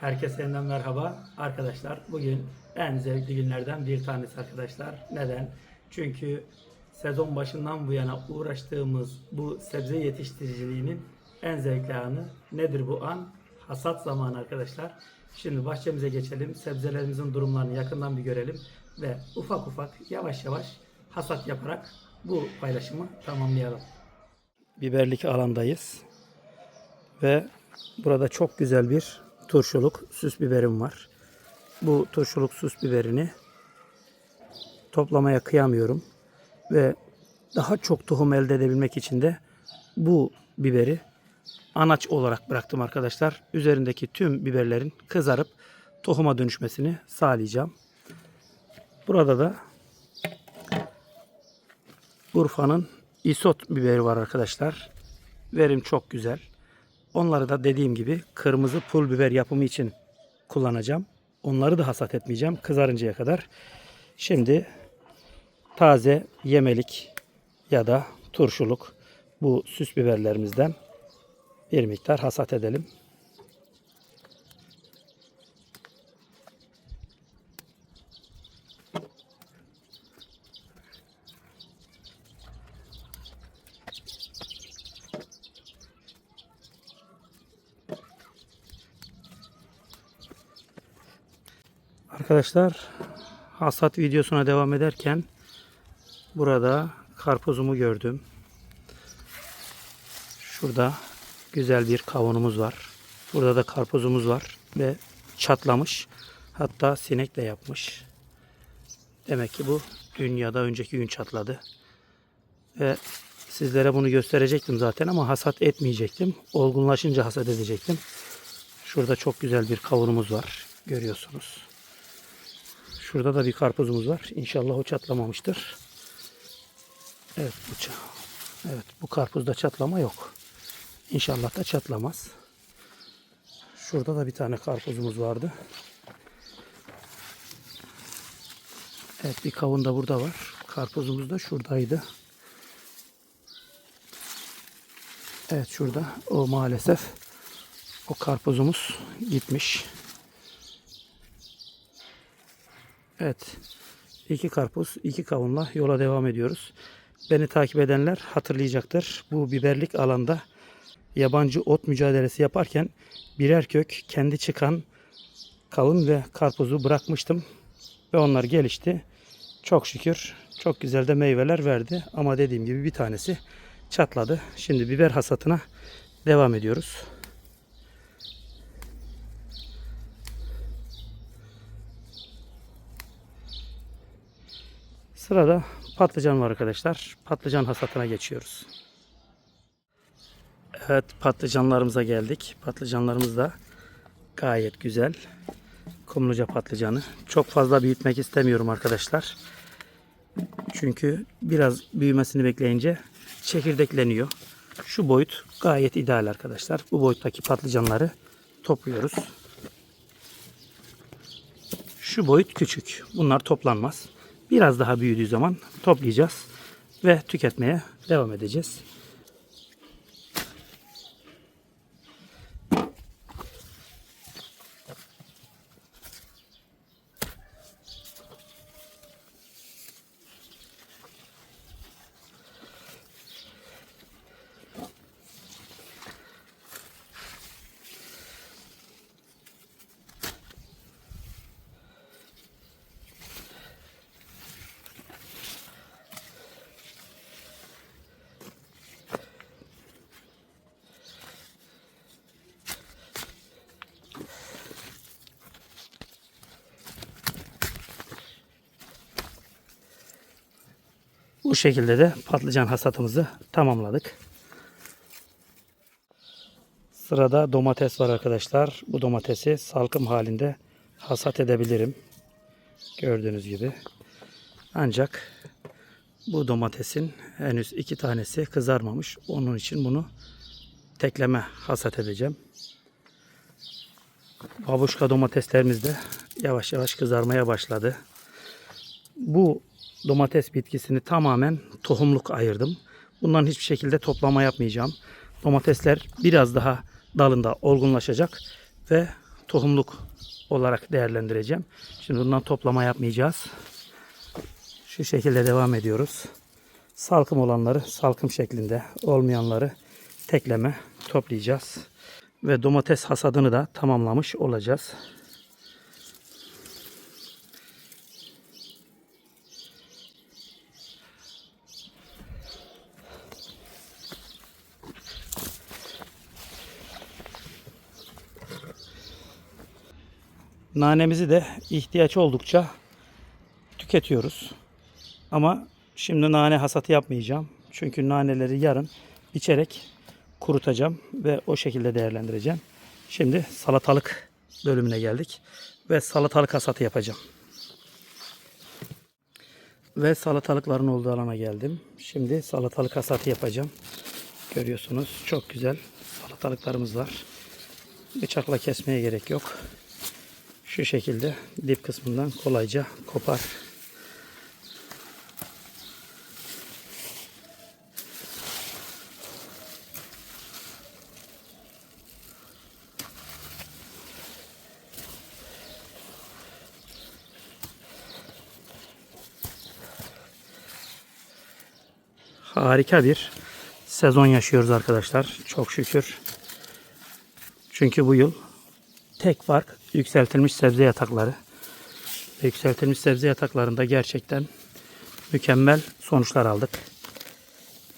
Herkese yeniden merhaba arkadaşlar. Bugün en zevkli günlerden bir tanesi arkadaşlar. Neden? Çünkü sezon başından bu yana uğraştığımız bu sebze yetiştiriciliğinin en zevkli anı nedir bu an? Hasat zamanı arkadaşlar. Şimdi bahçemize geçelim. Sebzelerimizin durumlarını yakından bir görelim ve ufak ufak yavaş yavaş hasat yaparak bu paylaşımı tamamlayalım. Biberlik alandayız. Ve burada çok güzel bir turşuluk süs biberim var. Bu turşuluk süs biberini toplamaya kıyamıyorum. Ve daha çok tohum elde edebilmek için de bu biberi anaç olarak bıraktım arkadaşlar. Üzerindeki tüm biberlerin kızarıp tohuma dönüşmesini sağlayacağım. Burada da Urfa'nın isot biberi var arkadaşlar. Verim çok güzel. Onları da dediğim gibi kırmızı pul biber yapımı için kullanacağım. Onları da hasat etmeyeceğim kızarıncaya kadar. Şimdi taze yemelik ya da turşuluk bu süs biberlerimizden bir miktar hasat edelim. Arkadaşlar hasat videosuna devam ederken burada karpuzumu gördüm. Şurada güzel bir kavunumuz var. Burada da karpuzumuz var ve çatlamış. Hatta sinek de yapmış. Demek ki bu dünyada önceki gün çatladı. Ve sizlere bunu gösterecektim zaten ama hasat etmeyecektim. Olgunlaşınca hasat edecektim. Şurada çok güzel bir kavunumuz var. Görüyorsunuz. Şurada da bir karpuzumuz var. İnşallah o çatlamamıştır. Evet bu Evet bu karpuzda çatlama yok. İnşallah da çatlamaz. Şurada da bir tane karpuzumuz vardı. Evet bir kavun da burada var. Karpuzumuz da şuradaydı. Evet şurada o maalesef o karpuzumuz gitmiş. Evet. iki karpuz, iki kavunla yola devam ediyoruz. Beni takip edenler hatırlayacaktır. Bu biberlik alanda yabancı ot mücadelesi yaparken birer kök kendi çıkan kavun ve karpuzu bırakmıştım. Ve onlar gelişti. Çok şükür çok güzel de meyveler verdi. Ama dediğim gibi bir tanesi çatladı. Şimdi biber hasatına devam ediyoruz. Sırada patlıcan var arkadaşlar. Patlıcan hasatına geçiyoruz. Evet patlıcanlarımıza geldik. Patlıcanlarımız da gayet güzel. Kumluca patlıcanı. Çok fazla büyütmek istemiyorum arkadaşlar. Çünkü biraz büyümesini bekleyince çekirdekleniyor. Şu boyut gayet ideal arkadaşlar. Bu boyuttaki patlıcanları topluyoruz. Şu boyut küçük. Bunlar toplanmaz. Biraz daha büyüdüğü zaman toplayacağız ve tüketmeye devam edeceğiz. Bu şekilde de patlıcan hasatımızı tamamladık. Sırada domates var arkadaşlar. Bu domatesi salkım halinde hasat edebilirim. Gördüğünüz gibi. Ancak bu domatesin henüz iki tanesi kızarmamış. Onun için bunu tekleme hasat edeceğim. Babuşka domateslerimiz de yavaş yavaş kızarmaya başladı. Bu domates bitkisini tamamen tohumluk ayırdım. Bundan hiçbir şekilde toplama yapmayacağım. Domatesler biraz daha dalında olgunlaşacak ve tohumluk olarak değerlendireceğim. Şimdi bundan toplama yapmayacağız. Şu şekilde devam ediyoruz. Salkım olanları salkım şeklinde, olmayanları tekleme toplayacağız. Ve domates hasadını da tamamlamış olacağız. Nanemizi de ihtiyaç oldukça tüketiyoruz. Ama şimdi nane hasatı yapmayacağım. Çünkü naneleri yarın biçerek kurutacağım ve o şekilde değerlendireceğim. Şimdi salatalık bölümüne geldik ve salatalık hasatı yapacağım. Ve salatalıkların olduğu alana geldim. Şimdi salatalık hasatı yapacağım. Görüyorsunuz çok güzel salatalıklarımız var. Bıçakla kesmeye gerek yok. Şu şekilde dip kısmından kolayca kopar. Harika bir sezon yaşıyoruz arkadaşlar. Çok şükür. Çünkü bu yıl tek fark yükseltilmiş sebze yatakları. Yükseltilmiş sebze yataklarında gerçekten mükemmel sonuçlar aldık.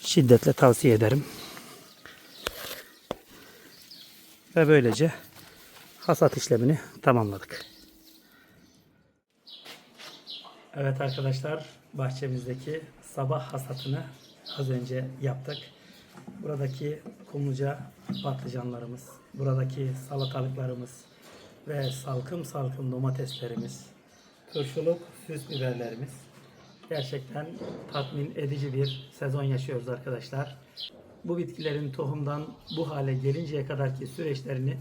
Şiddetle tavsiye ederim. Ve böylece hasat işlemini tamamladık. Evet arkadaşlar bahçemizdeki sabah hasatını az önce yaptık. Buradaki kumluca patlıcanlarımız, buradaki salatalıklarımız ve salkım salkım domateslerimiz, turşuluk süs biberlerimiz. Gerçekten tatmin edici bir sezon yaşıyoruz arkadaşlar. Bu bitkilerin tohumdan bu hale gelinceye kadarki süreçlerini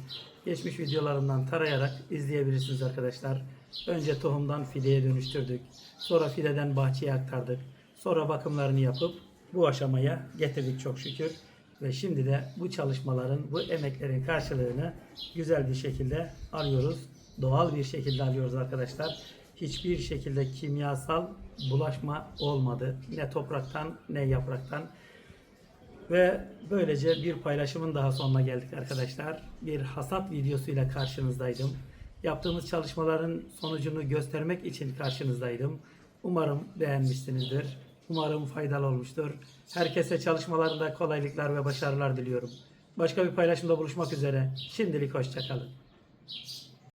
geçmiş videolarımdan tarayarak izleyebilirsiniz arkadaşlar. Önce tohumdan fideye dönüştürdük. Sonra fideden bahçeye aktardık. Sonra bakımlarını yapıp bu aşamaya getirdik çok şükür. Ve şimdi de bu çalışmaların, bu emeklerin karşılığını güzel bir şekilde alıyoruz. Doğal bir şekilde alıyoruz arkadaşlar. Hiçbir şekilde kimyasal bulaşma olmadı. Ne topraktan ne yapraktan. Ve böylece bir paylaşımın daha sonuna geldik arkadaşlar. Bir hasat videosuyla karşınızdaydım. Yaptığımız çalışmaların sonucunu göstermek için karşınızdaydım. Umarım beğenmişsinizdir. Umarım faydalı olmuştur. Herkese çalışmalarında kolaylıklar ve başarılar diliyorum. Başka bir paylaşımda buluşmak üzere. Şimdilik hoşçakalın.